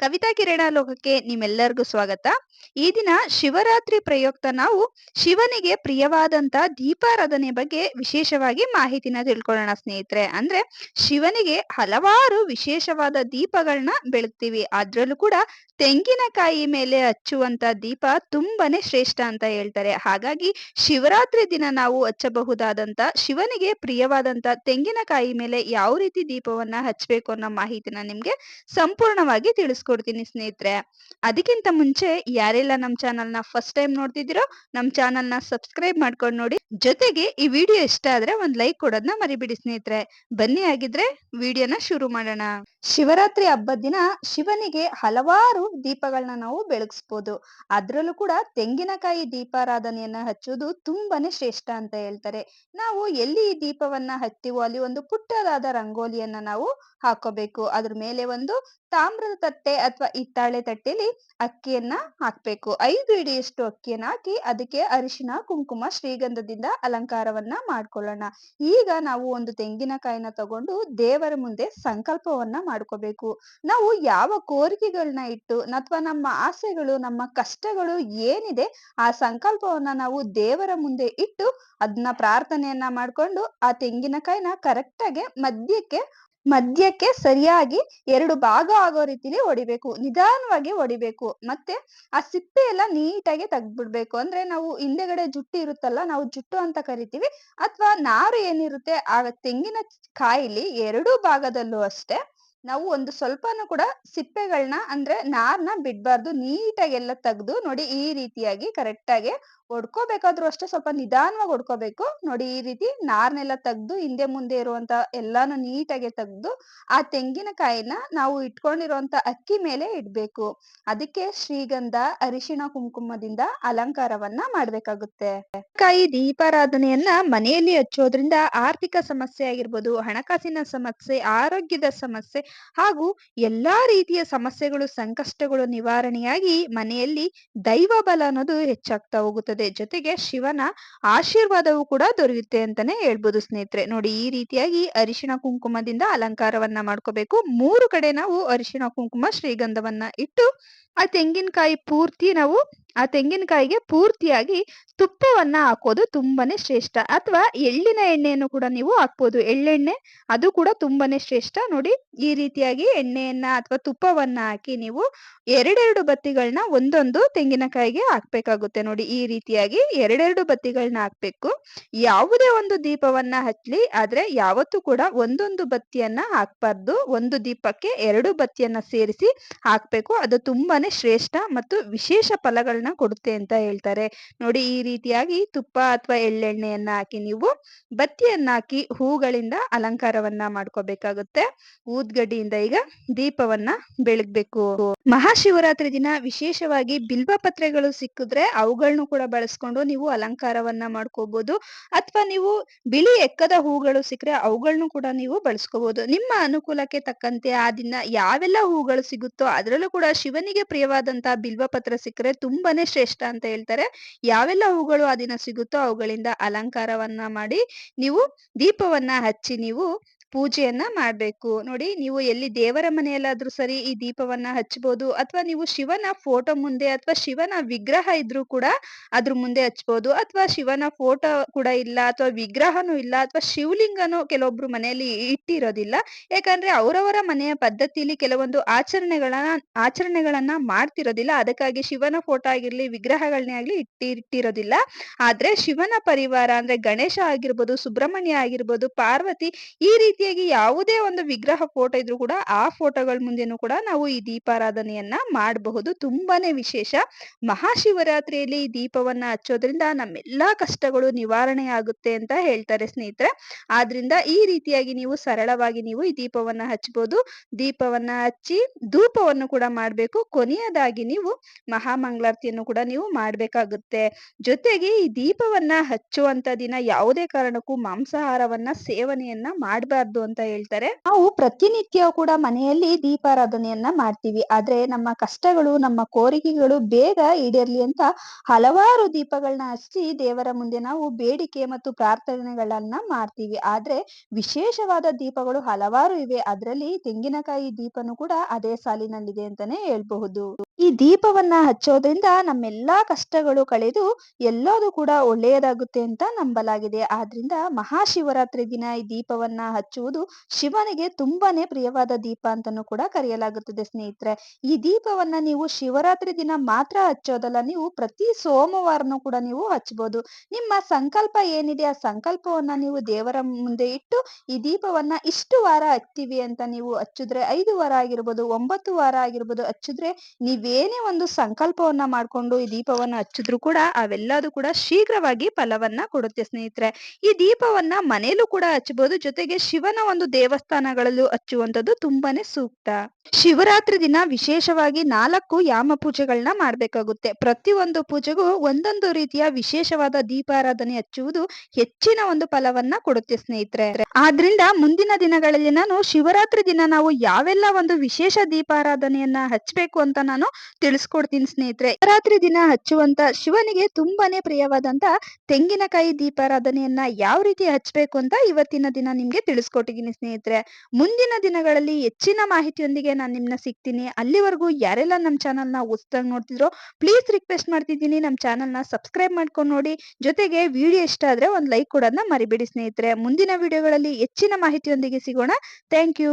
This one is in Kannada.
ಕವಿತಾ ಕಿರಣ ಲೋಕಕ್ಕೆ ನಿಮ್ಮೆಲ್ಲರಿಗೂ ಸ್ವಾಗತ. ಈ ದಿನ ಶಿವರಾತ್ರಿ ಪ್ರಯುಕ್ತ ನಾವು ಶಿವನಿಗೆ ಪ್ರಿಯವಾದಂತ ದೀಪಾರಾಧನೆ ಬಗ್ಗೆ ವಿಶೇಷವಾಗಿ ಮಾಹಿತಿನ ತಿಳ್ಕೊಳ್ಳೋಣ ಸ್ನೇಹಿತರೆ. ಅಂದ್ರೆ ಶಿವನಿಗೆ ಹಲವಾರು ವಿಶೇಷವಾದ ದೀಪಗಳನ್ನ ಬೆಳಗ್ತೀವಿ. ಅದ್ರಲ್ಲೂ ಕೂಡ ತೆಂಗಿನಕಾಯಿ ಮೇಲೆ ಹಚ್ಚುವಂತ ದೀಪ ತುಂಬಾನೇ ಶ್ರೇಷ್ಠ ಅಂತ ಹೇಳ್ತಾರೆ. ಹಾಗಾಗಿ ಶಿವರಾತ್ರಿ ದಿನ ನಾವು ಹಚ್ಚಬಹುದಾದಂತ ಶಿವನಿಗೆ ಪ್ರಿಯವಾದಂತ ತೆಂಗಿನಕಾಯಿ ಮೇಲೆ ಯಾವ ರೀತಿ ದೀಪವನ್ನ ಹಚ್ಚಬೇಕು ಅನ್ನೋ ಮಾಹಿತಿನ ನಿಮ್ಗೆ ಸಂಪೂರ್ಣವಾಗಿ ತಿಳಿಸ್ಕೊಡ್ತೀನಿ. ಸ್ನೇಹಿತರೆ. ಅದಕ್ಕಿಂತ ಮುಂಚೆ ಯಾರೆಲ್ಲ ನಮ್ಮ ಚಾನಲ್ನ ಫಸ್ಟ್ ಟೈಮ್ ನೋಡ್ತಿದ್ದೀರೋ ನಮ್ಮ ಚಾನಲ್ನ ಸಬ್ಸ್ಕ್ರೈಬ್ ಮಾಡ್ಕೊಂಡು ನೋಡಿ. ಜೊತೆಗೆ ಈ ವಿಡಿಯೋ ಇಷ್ಟ ಆದ್ರೆ ಒಂದ್ ಲೈಕ್ ಕೊಡೋದನ್ನ ಮರಿಬಿಡಿ ಸ್ನೇಹಿತರೆ. ಬನ್ನಿ ಆಗಿದ್ರೆ ವಿಡಿಯೋನ ಶುರು ಮಾಡೋಣ. ಶಿವರಾತ್ರಿ ಹಬ್ಬದ ದಿನ ಶಿವನಿಗೆ ಹಲವಾರು ದೀಪಗಳನ್ನ ನಾವು ಬೆಳಗಿಸ್ಬೋದು. ಅದ್ರಲ್ಲೂ ಕೂಡ ತೆಂಗಿನಕಾಯಿ ದೀಪಾರಾಧನೆಯನ್ನ ಹಚ್ಚೋದು ತುಂಬಾನೇ ಶ್ರೇಷ್ಠ ಅಂತ ಹೇಳ್ತಾರೆ. ನಾವು ಎಲ್ಲಿ ಈ ದೀಪವನ್ನ ಹಚ್ತೀವೋ ಅಲ್ಲಿ ಒಂದು ಪುಟ್ಟದಾದ ರಂಗೋಲಿಯನ್ನ ನಾವು ಹಾಕೋಬೇಕು. ಅದ್ರ ಮೇಲೆ ಒಂದು ತಾಮ್ರದ ತಟ್ಟೆ ಅಥವಾ ಹಿತ್ತಾಳೆ ತಟ್ಟೆಲಿ ಅಕ್ಕಿಯನ್ನ ಹಾಕ್ಬೇಕು. ಐದು ಇಡಿಯಷ್ಟು ಅಕ್ಕಿಯನ್ನ ಹಾಕಿ ಅದಕ್ಕೆ ಅರಿಶಿನ, ಕುಂಕುಮ, ಶ್ರೀಗಂಧದಿಂದ ಅಲಂಕಾರವನ್ನ ಮಾಡ್ಕೊಳ್ಳೋಣ. ಈಗ ನಾವು ಒಂದು ತೆಂಗಿನಕಾಯಿನ ತಗೊಂಡು ದೇವರ ಮುಂದೆ ಸಂಕಲ್ಪವನ್ನ ಮಾಡ್ಕೋಬೇಕು. ನಾವು ಯಾವ ಕೋರಿಕೆಗಳನ್ನ ಇಟ್ಟು ಅಥವಾ ನಮ್ಮ ಆಸೆಗಳು, ನಮ್ಮ ಕಷ್ಟಗಳು ಏನಿದೆ ಆ ಸಂಕಲ್ಪವನ್ನ ನಾವು ದೇವರ ಮುಂದೆ ಇಟ್ಟು ಅದನ್ನ ಪ್ರಾರ್ಥನೆಯನ್ನ ಮಾಡ್ಕೊಂಡು ಆ ತೆಂಗಿನಕಾಯಿನ ಕರೆಕ್ಟಾಗಿ ಮಧ್ಯಕ್ಕೆ ಮಧ್ಯಕ್ಕೆ ಸರಿಯಾಗಿ ಎರಡು ಭಾಗ ಆಗೋ ರೀತಿಲಿ ಹೊಡಿಬೇಕು ನಿಧಾನವಾಗಿ ಹೊಡಿಬೇಕು ಮತ್ತೆ ಆ ಸಿಪ್ಪೆ ಎಲ್ಲ ನೀಟಾಗಿ ತೆಗ್ದ್ಬಿಡ್ಬೇಕು. ಅಂದ್ರೆ ನಾವು ಹಿಂದೆಗಡೆ ಜುಟ್ಟು ಇರುತ್ತಲ್ಲ, ನಾವು ಜುಟ್ಟು ಅಂತ ಕರಿತೀವಿ. ಅಥವಾ ನಾರು ಏನಿರುತ್ತೆ, ಆ ತೆಂಗಿನ ಕಾಯಿಲಿ ಎರಡು ಭಾಗದಲ್ಲೂ ಅಷ್ಟೇ ನಾವು ಒಂದು ಸ್ವಲ್ಪನೂ ಕೂಡ ಸಿಪ್ಪೆಗಳನ್ನ ಅಂದ್ರೆ ನಾರ್ನ ಬಿಡ್ಬಾರ್ದು. ನೀಟಾಗಿ ಎಲ್ಲ ತೆಗ್ದು ನೋಡಿ ಈ ರೀತಿಯಾಗಿ ಕರೆಕ್ಟ್ ಆಗಿ ಹೊಡ್ಕೋಬೇಕಾದ್ರೂ ಅಷ್ಟೇ ಸ್ವಲ್ಪ ನಿಧಾನವಾಗಿ ಹೊಡ್ಕೋಬೇಕು. ನೋಡಿ ಈ ರೀತಿ ನಾರ್ನೆಲ್ಲ ತೆಗ್ದು, ಹಿಂದೆ ಮುಂದೆ ಇರುವಂತ ಎಲ್ಲಾನು ನೀಟಾಗಿ ತೆಗ್ದು, ಆ ತೆಂಗಿನಕಾಯಿನ ನಾವು ಇಟ್ಕೊಂಡಿರುವಂತ ಅಕ್ಕಿ ಮೇಲೆ ಇಡ್ಬೇಕು. ಅದಕ್ಕೆ ಶ್ರೀಗಂಧ, ಅರಿಶಿಣ ಕುಂಕುಮದಿಂದ ಅಲಂಕಾರವನ್ನ ಮಾಡ್ಬೇಕಾಗುತ್ತೆ. ಕಾಯಿ ದೀಪಾರಾಧನೆಯನ್ನ ಮನೆಯಲ್ಲಿ ಹಚ್ಚೋದ್ರಿಂದ ಆರ್ಥಿಕ ಸಮಸ್ಯೆ ಆಗಿರ್ಬೋದು, ಹಣಕಾಸಿನ ಸಮಸ್ಯೆ, ಆರೋಗ್ಯದ ಸಮಸ್ಯೆ ಹಾಗೂ ಎಲ್ಲಾ ರೀತಿಯ ಸಮಸ್ಯೆಗಳು, ಸಂಕಷ್ಟಗಳು ನಿವಾರಣೆಯಾಗಿ ಮನೆಯಲ್ಲಿ ದೈವ ಬಲ ಅನ್ನೋದು ಹೆಚ್ಚಾಗ್ತಾ ಹೋಗುತ್ತದೆ. ಜೊತೆಗೆ ಶಿವನ ಆಶೀರ್ವಾದವು ಕೂಡ ದೊರೆಯುತ್ತೆ ಅಂತಾನೆ ಹೇಳ್ಬೋದು ಸ್ನೇಹಿತರೆ. ನೋಡಿ, ಈ ರೀತಿಯಾಗಿ ಅರಿಶಿಣ ಕುಂಕುಮದಿಂದ ಅಲಂಕಾರವನ್ನ ಮಾಡ್ಕೋಬೇಕು. ಮೂರು ಕಡೆ ನಾವು ಅರಿಶಿಣ ಕುಂಕುಮ ಶ್ರೀಗಂಧವನ್ನ ಇಟ್ಟು, ಆ ತೆಂಗಿನಕಾಯಿ ಪೂರ್ತಿ ನಾವು ಆ ತೆಂಗಿನಕಾಯಿಗೆ ಪೂರ್ತಿಯಾಗಿ ತುಪ್ಪವನ್ನ ಹಾಕೋದು ತುಂಬಾನೇ ಶ್ರೇಷ್ಠ. ಅಥವಾ ಎಳ್ಳಿನ ಎಣ್ಣೆಯನ್ನು ಕೂಡ ನೀವು ಹಾಕ್ಬೋದು. ಎಳ್ಳೆಣ್ಣೆ, ಅದು ಕೂಡ ತುಂಬಾನೇ ಶ್ರೇಷ್ಠ. ನೋಡಿ, ಈ ರೀತಿಯಾಗಿ ಎಣ್ಣೆಯನ್ನ ಅಥವಾ ತುಪ್ಪವನ್ನ ಹಾಕಿ ನೀವು ಎರಡೆರಡು ಬತ್ತಿಗಳನ್ನ ಒಂದೊಂದು ತೆಂಗಿನಕಾಯಿಗೆ ಹಾಕ್ಬೇಕಾಗುತ್ತೆ. ನೋಡಿ, ಈ ರೀತಿಯಾಗಿ ಎರಡೆರಡು ಬತ್ತಿಗಳನ್ನ ಹಾಕ್ಬೇಕು. ಯಾವುದೇ ಒಂದು ದೀಪವನ್ನ ಹಚ್ಚಲಿ, ಆದ್ರೆ ಯಾವತ್ತೂ ಕೂಡ ಒಂದೊಂದು ಬತ್ತಿಯನ್ನ ಹಾಕ್ಬಾರ್ದು. ಒಂದು ದೀಪಕ್ಕೆ ಎರಡು ಬತ್ತಿಯನ್ನ ಸೇರಿಸಿ ಹಾಕ್ಬೇಕು. ಅದು ತುಂಬಾನೇ ಶ್ರೇಷ್ಠ ಮತ್ತು ವಿಶೇಷ ಫಲಗಳನ್ನ ಕೊಡುತ್ತೆ ಅಂತ ಹೇಳ್ತಾರೆ. ನೋಡಿ ಈ ರೀತಿಯಾಗಿ ತುಪ್ಪ ಅಥವಾ ಎಳ್ಳೆಣ್ಣೆಯನ್ನ ಹಾಕಿ ನೀವು ಬತ್ತಿಯನ್ನ ಹಾಕಿ ಹೂಗಳಿಂದ ಅಲಂಕಾರವನ್ನ ಮಾಡ್ಕೋಬೇಕಾಗುತ್ತೆ. ಊದ್ಗಡ್ಡಿಯಿಂದ ಈಗ ದೀಪವನ್ನ ಬೆಳಗ್ಬೇಕು. ಮಹಾಶಿವರಾತ್ರಿ ದಿನ ವಿಶೇಷವಾಗಿ ಬಿಲ್ವ ಪತ್ರೆಗಳು ಸಿಕ್ಕಿದ್ರೆ ಅವುಗಳನ್ನು ಕೂಡ ಬಳಸ್ಕೊಂಡು ನೀವು ಅಲಂಕಾರವನ್ನ ಮಾಡ್ಕೋಬಹುದು ಅಥವಾ ನೀವು ಬಿಳಿ ಎಕ್ಕದ ಹೂಗಳು ಸಿಕ್ಕರೆ ಅವುಗಳನ್ನು ಕೂಡ ನೀವು ಬಳಸ್ಕೋಬಹುದು ನಿಮ್ಮ ಅನುಕೂಲಕ್ಕೆ ತಕ್ಕಂತೆ ಆ ದಿನ ಯಾವೆಲ್ಲ ಹೂಗಳು ಸಿಗುತ್ತೋ ಅದರಲ್ಲೂ ಕೂಡ ಶಿವನಿಗೆ ಪ್ರಿಯವಾದಂತಹ ಬಿಲ್ವ ಪತ್ರ ಸಿಕ್ಕರೆ ತುಂಬಾನೇ ಶ್ರೇಷ್ಠ ಅಂತ ಹೇಳ್ತಾರೆ. ಯಾವೆಲ್ಲ ಹೂಗಳು ಆ ದಿನ ಸಿಗುತ್ತೋ ಅವುಗಳಿಂದ ಅಲಂಕಾರವನ್ನ ಮಾಡಿ ನೀವು ದೀಪವನ್ನ ಹಚ್ಚಿ ನೀವು ಪೂಜೆಯನ್ನ ಮಾಡ್ಬೇಕು. ನೋಡಿ, ನೀವು ಎಲ್ಲಿ ದೇವರ ಮನೆಯಲ್ಲಾದ್ರೂ ಸರಿ ಈ ದೀಪವನ್ನ ಹಚ್ಚಬಹುದು ಅಥವಾ ನೀವು ಶಿವನ ಫೋಟೋ ಮುಂದೆ ಅಥವಾ ಶಿವನ ವಿಗ್ರಹ ಇದ್ರೂ ಕೂಡ ಅದ್ರ ಮುಂದೆ ಹಚ್ಬಹುದು ಅಥವಾ ಶಿವನ ಫೋಟೋ ಕೂಡ ಇಲ್ಲ, ಅಥವಾ ವಿಗ್ರಹನೂ ಇಲ್ಲ, ಅಥವಾ ಶಿವಲಿಂಗನೂ ಕೆಲವೊಬ್ರು ಮನೆಯಲ್ಲಿ ಇಟ್ಟಿರೋದಿಲ್ಲ. ಯಾಕಂದ್ರೆ ಅವರವರ ಮನೆಯ ಪದ್ಧತಿಲಿ ಕೆಲವೊಂದು ಆಚರಣೆಗಳನ್ನ ಆಚರಣೆಗಳನ್ನ ಮಾಡ್ತಿರೋದಿಲ್ಲ. ಅದಕ್ಕಾಗಿ ಶಿವನ ಫೋಟೋ ಆಗಿರ್ಲಿ ವಿಗ್ರಹಗಳನ್ನೇ ಆಗ್ಲಿ ಇಟ್ಟಿ, ಇಟ್ಟಿರೋದಿಲ್ಲ. ಆದ್ರೆ ಶಿವನ ಪರಿವಾರ ಅಂದ್ರೆ ಗಣೇಶ ಆಗಿರ್ಬೋದು, ಸುಬ್ರಹ್ಮಣ್ಯ ಆಗಿರ್ಬೋದು, ಪಾರ್ವತಿ ಈ ರೀತಿಯಾಗಿ ಯಾವುದೇ ಒಂದು ವಿಗ್ರಹ ಫೋಟೋ ಇದ್ರೂ ಕೂಡ ಆ ಫೋಟೋಗಳ ಮುಂದೆನೂ ಕೂಡ ನಾವು ಈ ದೀಪಾರಾಧನೆಯನ್ನ ಮಾಡಬಹುದು. ತುಂಬಾನೇ ವಿಶೇಷ. ಮಹಾಶಿವರಾತ್ರಿಯಲ್ಲಿ ಈ ದೀಪವನ್ನ ಹಚ್ಚೋದ್ರಿಂದ ನಮ್ಮೆಲ್ಲಾ ಕಷ್ಟಗಳು ನಿವಾರಣೆ ಆಗುತ್ತೆ ಅಂತ ಹೇಳ್ತಾರೆ ಸ್ನೇಹಿತರೆ. ಆದ್ರಿಂದ ಈ ರೀತಿಯಾಗಿ ನೀವು ಸರಳವಾಗಿ ನೀವು ಈ ದೀಪವನ್ನ ಹಚ್ಚಬಹುದು ದೀಪವನ್ನ ಹಚ್ಚಿ ಧೂಪವನ್ನು ಕೂಡ ಮಾಡ್ಬೇಕು. ಕೊನೆಯದಾಗಿ ನೀವು ಮಹಾಮಂಗಳಾರತಿಯನ್ನು ಕೂಡ ನೀವು ಮಾಡ್ಬೇಕಾಗುತ್ತೆ. ಜೊತೆಗೆ ಈ ದೀಪವನ್ನ ಹಚ್ಚುವಂತ ದಿನ ಯಾವುದೇ ಕಾರಣಕ್ಕೂ ಮಾಂಸಾಹಾರವನ್ನ, ಸೇವನೆಯನ್ನ ಮಾಡಬಾರ್ದು. ಅಂತ ಹೇಳ್ತಾರೆ. ನಾವು ಪ್ರತಿನಿತ್ಯ ಕೂಡ ಮನೆಯಲ್ಲಿ ದೀಪಾರಾಧನೆಯನ್ನ ಮಾಡ್ತೀವಿ. ಆದ್ರೆ ನಮ್ಮ ಕಷ್ಟಗಳು, ನಮ್ಮ ಕೋರಿಕೆಗಳು ಬೇಗ ಈಡೇರ್ಲಿ ಅಂತ ಹಲವಾರು ದೀಪಗಳನ್ನ ಹಚ್ಚಿ ದೇವರ ಮುಂದೆ ನಾವು ಬೇಡಿಕೆ ಮತ್ತು ಪ್ರಾರ್ಥನೆಗಳನ್ನ ಮಾಡ್ತೀವಿ. ಆದ್ರೆ ವಿಶೇಷವಾದ ದೀಪಗಳು ಹಲವಾರು ಇವೆ. ಅದರಲ್ಲಿ ತೆಂಗಿನಕಾಯಿ ದೀಪನು ಕೂಡ ಅದೇ ಸಾಲಿನಲ್ಲಿದೆ ಅಂತಾನೆ ಹೇಳ್ಬಹುದು. ಈ ದೀಪವನ್ನ ಹಚ್ಚೋದ್ರಿಂದ ನಮ್ಮೆಲ್ಲಾ ಕಷ್ಟಗಳು ಕಳೆದು ಎಲ್ಲದೂ ಕೂಡ ಒಳ್ಳೆಯದಾಗುತ್ತೆ ಅಂತ ನಂಬಲಾಗಿದೆ. ಆದ್ರಿಂದ ಮಹಾಶಿವರಾತ್ರಿ ದಿನ ಈ ದೀಪವನ್ನ ಹಚ್ಚುವುದು ಶಿವನಿಗೆ ತುಂಬಾನೇ ಪ್ರಿಯವಾದ ದೀಪ ಅಂತಾನೂ ಕೂಡ ಕರೆಯಲಾಗುತ್ತದೆ ಸ್ನೇಹಿತರೆ. ಈ ದೀಪವನ್ನ ನೀವು ಶಿವರಾತ್ರಿ ದಿನ ಮಾತ್ರ ಹಚ್ಚೋದಲ್ಲ, ನೀವು ಪ್ರತಿ ಸೋಮವಾರನೂ ಕೂಡ ನೀವು ಹಚ್ಚಬಹುದು ನಿಮ್ಮ ಸಂಕಲ್ಪ ಏನಿದೆ ಆ ಸಂಕಲ್ಪವನ್ನ ನೀವು ದೇವರ ಮುಂದೆ ಇಟ್ಟು ಈ ದೀಪವನ್ನ ಇಷ್ಟು ವಾರ ಹಚ್ತೀವಿ ಅಂತ ನೀವು ಹಚ್ಚಿದ್ರೆ ಐದು ವಾರ ಆಗಿರ್ಬೋದು, ಒಂಬತ್ತು ವಾರ ಆಗಿರ್ಬೋದು ಹಚ್ಚಿದ್ರೆ ನೀವೇನೇ ಒಂದು ಸಂಕಲ್ಪವನ್ನ ಮಾಡ್ಕೊಂಡು ಈ ದೀಪವನ್ನ ಹಚ್ಚಿದ್ರು ಕೂಡ ಅವೆಲ್ಲದೂ ಕೂಡ ಶೀಘ್ರವಾಗಿ ಫಲವನ್ನ ಕೊಡುತ್ತೆ ಸ್ನೇಹಿತರೆ. ಈ ದೀಪವನ್ನ ಮನೆಯಲ್ಲೂ ಕೂಡ ಹಚ್ಚಬಹುದು ಜೊತೆಗೆ ಶಿವನ ಒಂದು ದೇವಸ್ಥಾನಗಳಲ್ಲೂ ಹಚ್ಚುವಂತದ್ದು ತುಂಬಾನೇ ಸೂಕ್ತ. ಶಿವರಾತ್ರಿ ದಿನ ವಿಶೇಷವಾಗಿ ನಾಲ್ಕು ಯಾಮ ಪೂಜೆಗಳನ್ನ ಮಾಡ್ಬೇಕಾಗುತ್ತೆ. ಪ್ರತಿಯೊಂದು ಪೂಜೆಗೂ ಒಂದೊಂದು ರೀತಿಯ ವಿಶೇಷವಾದ ದೀಪಾರಾಧನೆ ಹಚ್ಚುವುದು ಹೆಚ್ಚಿನ ಒಂದು ಫಲವನ್ನ ಕೊಡುತ್ತೆ ಸ್ನೇಹಿತರೆ. ಆದ್ರಿಂದ ಮುಂದಿನ ದಿನಗಳಲ್ಲಿ ನಾನು ಶಿವರಾತ್ರಿ ದಿನ ನಾವು ಯಾವೆಲ್ಲ ಒಂದು ವಿಶೇಷ ದೀಪಾರಾಧನೆಯನ್ನ ಹಚ್ಚಬೇಕು ಅಂತ ನಾನು ತಿಳಿಸ್ಕೊಡ್ತೀನಿ ಸ್ನೇಹಿತರೆ. ರಾತ್ರಿ ದಿನ ಹಚ್ಚುವಂತ ಶಿವನಿಗೆ ತುಂಬಾನೇ ಪ್ರಿಯವಾದಂತ ತೆಂಗಿನಕಾಯಿ ದೀಪಾರಾಧನೆಯನ್ನ ಯಾವ ರೀತಿ ಹಚ್ಚಬೇಕು ಅಂತ ಇವತ್ತಿನ ದಿನ ನಿಮ್ಗೆ ತಿಳಿಸ್ಕೊಟ್ಟಿದ್ದೀನಿ ಸ್ನೇಹಿತರೆ. ಮುಂದಿನ ದಿನಗಳಲ್ಲಿ ಹೆಚ್ಚಿನ ಮಾಹಿತಿಯೊಂದಿಗೆ ನಾನು ನಿಮ್ನ ಸಿಗ್ತೀನಿ. ಅಲ್ಲಿವರೆಗೂ ಯಾರೆಲ್ಲ ನಮ್ಮ ಚಾನಲ್ನ ಹೊಸ್ದಾಗಿ ನೋಡ್ತಿದ್ರೋ ಪ್ಲೀಸ್ ರಿಕ್ವೆಸ್ಟ್ ಮಾಡ್ತಿದ್ದೀನಿ. ನಮ್ಮ ಚಾನಲ್ನ ಸಬ್ಸ್ಕ್ರೈಬ್ ಮಾಡ್ಕೊಂಡು ನೋಡಿ. ಜೊತೆಗೆ ವಿಡಿಯೋ ಇಷ್ಟ ಆದ್ರೆ ಒಂದ್ ಲೈಕ್ ಕೊಡೋದನ್ನ ಮರಿಬೇಡಿ ಸ್ನೇಹಿತರೆ. ಮುಂದಿನ ವಿಡಿಯೋಗಳಲ್ಲಿ ಹೆಚ್ಚಿನ ಮಾಹಿತಿಯೊಂದಿಗೆ ಸಿಗೋಣ. Thank you